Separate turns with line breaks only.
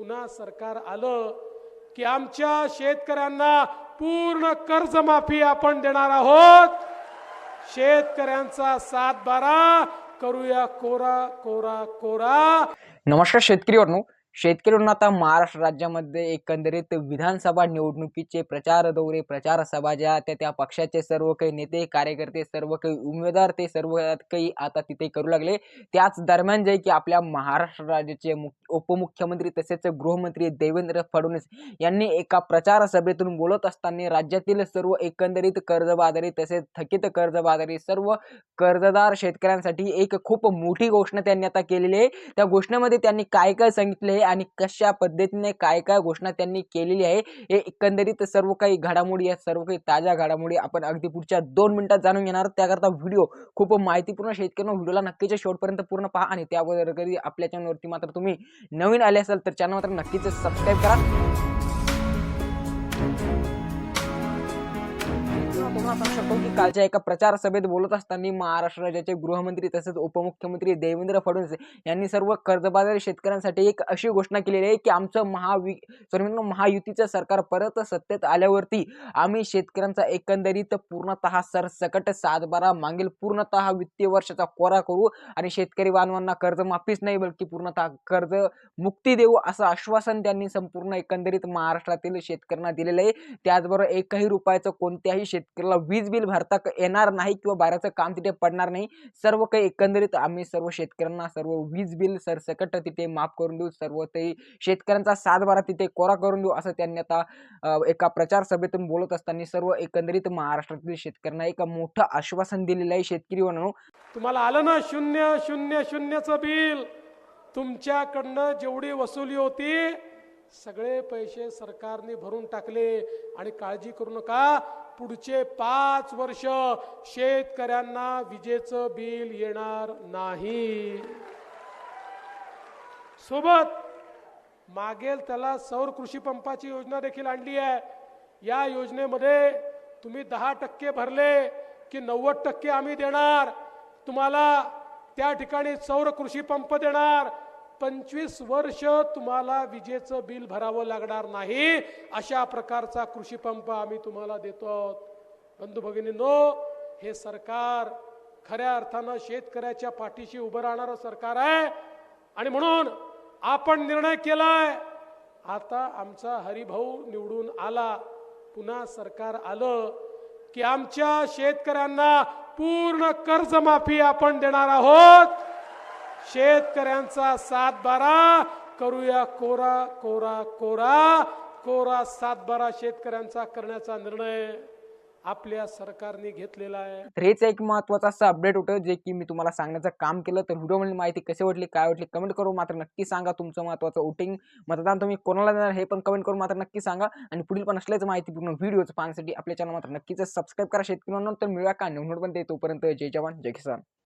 पुन्हा सरकार आलं की आमच्या शेतकऱ्यांना पूर्ण कर्जमाफी आपण देणार आहोत. शेतकऱ्यांचा सात बारा करूया कोरा कोरा कोरा.
नमस्कार शेतकरी वर्णू शेतकरी आता महाराष्ट्र राज्यामध्ये एकंदरीत विधानसभा निवडणुकीचे प्रचार दौरे प्रचार सभा ज्या त्या त्या पक्षाचे सर्व काही नेते कार्यकर्ते सर्व काही उमेदवार ते सर्व काही आता तिथे करू लागले. त्याच दरम्यान जे की आपल्या महाराष्ट्र राज्याचे मुख्य उपमुख्यमंत्री तसेच गृहमंत्री देवेंद्र फडणवीस यांनी एका प्रचार सभेतून बोलत असताना राज्यातील सर्व एकंदरीत कर्जबाजारी तसेच थकीत कर्जबाजारी सर्व कर्जदार शेतकऱ्यांसाठी एक खूप मोठी घोषणा त्यांनी आता केलेली आहे. त्या घोषणेमध्ये त्यांनी काय काय सांगितले आहे आणि कशा पद्धतीने काय काय घोषणा त्यांनी केलेली आहे हे एकंदरीत सर्व काही घडामोडी या सर्व काही ताज्या घडामोडी आपण अगदी पुढच्या दोन मिनिटात जाणून घेणार त्याकरता व्हिडिओ खूप माहितीपूर्ण शेतकऱ्यांना व्हिडिओला नक्कीच शेवटपर्यंत पूर्ण पहा आणि त्या अगोदर कधी आपल्या चॅनलवरती मात्र तुम्ही नवीन आले असाल तर चॅनल मात्र नक्कीच सबस्क्राईब करा. तुम्हाला शकतो की कालच्या एका प्रचार सभेत बोलत असताना महाराष्ट्र राज्याचे गृहमंत्री तसेच उपमुख्यमंत्री देवेंद्र फडणवीस यांनी सर्व कर्जबाजारी शेतकऱ्यांसाठी एक अशी घोषणा केलेली आहे की आमचं महावि सॉरी महायुतीचं सरकार परत सत्तेत आल्यावरती आम्ही शेतकऱ्यांचा एकंदरीत पूर्णतः सरसकट सातबारा मागील पूर्णतः वित्तीय वर्षाचा कोरा करू आणि शेतकरी बांधवांना कर्जमाफीच नाही बल्कि पूर्णतः कर्ज मुक्ती देऊ असं आश्वासन त्यांनी संपूर्ण एकंदरीत महाराष्ट्रातील शेतकऱ्यांना दिलेलं आहे. त्याचबरोबर एकही रुपयाचं कोणत्याही शेतकऱ्याला वीज बिल भरता येणार नाही किंवा बाहेरचं काम तिथे पडणार नाही. सर्व काही एकंदरीत आम्ही सर्व शेतकऱ्यांना सर्व वीज बिल सरसकट तिथे माफ करून देऊ. सर्व ते शेतकऱ्यांचा सातबारा तिथे कोरा करून देऊ असं त्यांनी आता एका प्रचार सभेतून बोलत असताना सर्व एकंदरीत महाराष्ट्रातील शेतकऱ्यांना एक मोठं आश्वासन दिलेलं आहे शेतकरी म्हणून
तुम्हाला आलं ना शून्य शून्य शून्यचं बिल? तुमच्याकडनं जेवढी वसुली होती सगळे पैसे सरकारने भरून टाकले. आणि काळजी करू नका. पुढचे पाच वर्ष शेतकऱ्यांना विजेचं बिल येणार नाही. सोबत मागेल त्याला सौर कृषी पंपाची योजना देखील आणली आहे. या योजनेमध्ये तुम्ही दहा टक्के भरले की नव्वद टक्के आम्ही देणार. तुम्हाला त्या ठिकाणी सौर कृषी पंप देणार. पंचवीस वर्ष तुम्हाला विजेचं बिल भरावं लागणार नाही. अशा प्रकारचा कृषी पंप आम्ही तुम्हाला देतो. बंधू भगिनींनो हे सरकार खऱ्या अर्थानं शेतकऱ्याच्या पाठीशी उभं राहणारं सरकार आहे. आणि म्हणून आपण निर्णय केलाय. आता आमचा हरिभाऊ निवडून आला. पुन्हा सरकार आलं की आमच्या शेतकऱ्यांना पूर्ण कर्जमाफी आपण देणार आहोत. शेतकऱ्यांचा सात बारा करूया कोरा कोरा कोरा. कोरा सात बारा शेतकऱ्यांचा करण्याचा निर्णय आपल्या सरकारने घेतलेला आहे.
तर हेच एक महत्वाचं असं अपडेट होतं जे की मी तुम्हाला सांगण्याचं काम केलं. तर व्हिडिओ म्हणजे माहिती कशी वाटली काय वाटली कमेंट करून मात्र नक्की सांगा. तुमचं महत्वाचं वोटिंग मतदान तुम्ही कोणाला देणार हे पण कमेंट करून मात्र नक्की सांगा. आणि पुढील पण असल्याच माहितीपूर्ण व्हिडिओज पाहण्यासाठी आपल्या चॅनल मात्र नक्कीच सबस्क्राईब करा शेतकरी म्हणून तर मिळूया का निवडून पण ते तोपर्यंत जय जवान जय किसान.